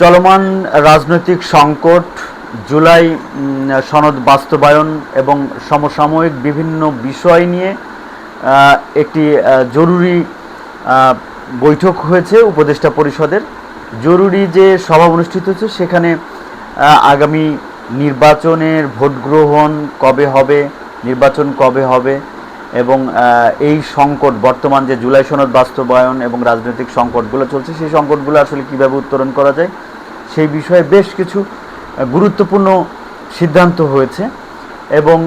চলমান রাজনৈতিক সংকট, জুলাই সনদ বাস্তবায়ন এবং সমসাময়িক বিভিন্ন বিষয় নিয়ে একটি জরুরি বৈঠক হয়েছে উপদেষ্টা পরিষদের। জরুরি যে সভা অনুষ্ঠিত হচ্ছে সেখানে আগামী নির্বাচনের ভোট গ্রহণ কবে হবে, নির্বাচন কবে হবে এবং এই সংকট, বর্তমান যে জুলাই সনদ বাস্তবায়ন এবং রাজনৈতিক সংকটগুলো চলছে, সেই সংকটগুলো আসলে কীভাবে উত্তরণ করা যায় সেই বিষয়ে বেশ কিছু গুরুত্বপূর্ণ সিদ্ধান্ত হয়েছে এবং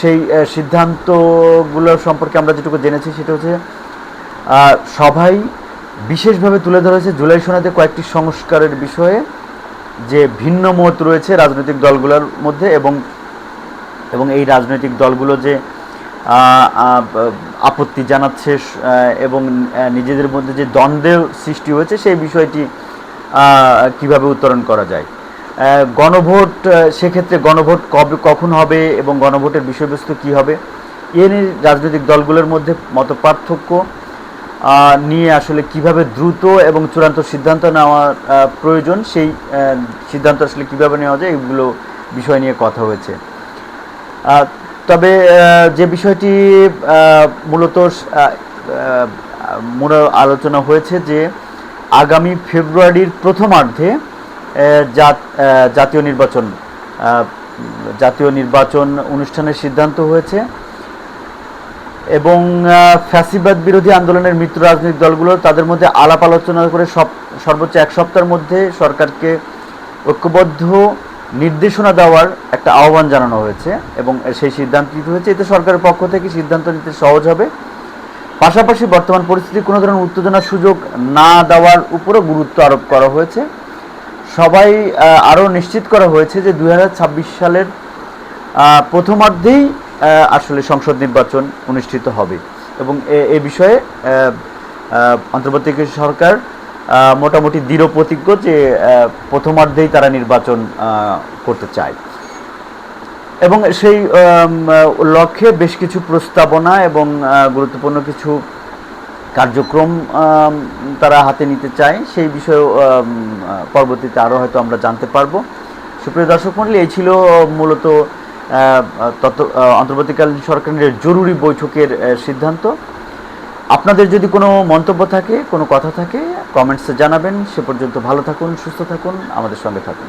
সেই সিদ্ধান্তগুলো সম্পর্কে আমরা যেটুকু জেনেছি সেটা হচ্ছে সভায় বিশেষভাবে তুলে ধরা হয়েছে জুলাই সনদে কয়েকটি সংস্কারের বিষয়ে যে ভিন্ন মত রয়েছে রাজনৈতিক দলগুলোর মধ্যে এবং এবং এই রাজনৈতিক দলগুলো যে আপত্তি জানাচ্ছে এবং নিজেদের মধ্যে যে দ্বন্দ্বের সৃষ্টি হয়েছে সেই বিষয়টি কীভাবে উত্তরণ করা যায়? গণভোট সেক্ষেত্রে গণভোট কবে কখন হবে এবং গণভোটের বিষয়বস্তু কি হবে? এ নিয়ে রাজনৈতিক দলগুলোর মধ্যে মত পার্থক্য নিয়ে আসলে কীভাবে দ্রুত এবং চূড়ান্ত সিদ্ধান্ত নেওয়া আহ, প্রয়োজন সেই সিদ্ধান্ত আসলে কীভাবে নেওয়া যায় এগুলো বিষয় নিয়ে কথা হয়েছে। তবে যে বিষয়টি মূলত মূল আলোচনা হয়েছে যে আগামী ফেব্রুয়ারির প্রথমার্ধে জাত- জাতীয় নির্বাচন জাতীয় নির্বাচন অনুষ্ঠানের সিদ্ধান্ত হয়েছে এবং ফ্যাসিবাদ বিরোধী আন্দোলনের মিত্র রাজনৈতিক দলগুলো তাদের মধ্যে আলাপ আলোচনা করে সব, সর্বোচ্চ এক সপ্তাহের মধ্যে সরকারকে ঐক্যবদ্ধ নির্দেশনা দেওয়ার একটা আহ্বান জানানো হয়েছে এবং সেই সিদ্ধান্ত নিতে হয়েছে। এতে সরকারের পক্ষ থেকে সিদ্ধান্ত নিতে সহজ হবে। পাশাপাশি বর্তমান পরিস্থিতি কোনো ধরনের উত্তেজনার সুযোগ না দেওয়ার উপরও গুরুত্ব আরোপ করা হয়েছে। সবাই আরও নিশ্চিত করা হয়েছে যে দু হাজার ছাব্বিশ সালের প্রথমার্ধেই আসলে সংসদ নির্বাচন অনুষ্ঠিত হবে। এবং এ- বিষয়ে আহ, সরকার মোটামুটি দৃঢ় প্রতিজ্ঞ যে প্রথমার্ধেই তারা নির্বাচন করতে চায়। এবং সেই লক্ষ্যে বেশ কিছু প্রস্তাবনা এবং গুরুত্বপূর্ণ কিছু কার্যক্রম তারা হাতে নিতে চায়। সেই বিষয়েও পরবর্তীতে আরও হয়তো আমরা জানতে পারব। সুপ্রিয় দর্শক মন্ডলী, এই ছিল মূলত তত অন্তর্বর্তীকালীন সরকারের জরুরি বৈঠকের সিদ্ধান্ত। আপনাদের যদি কোনো মন্তব্য থাকে, কোনো কথা থাকে কমেন্টসে জানাবেন। সে পর্যন্ত ভালো থাকুন, সুস্থ থাকুন, আমাদের সঙ্গে থাকুন।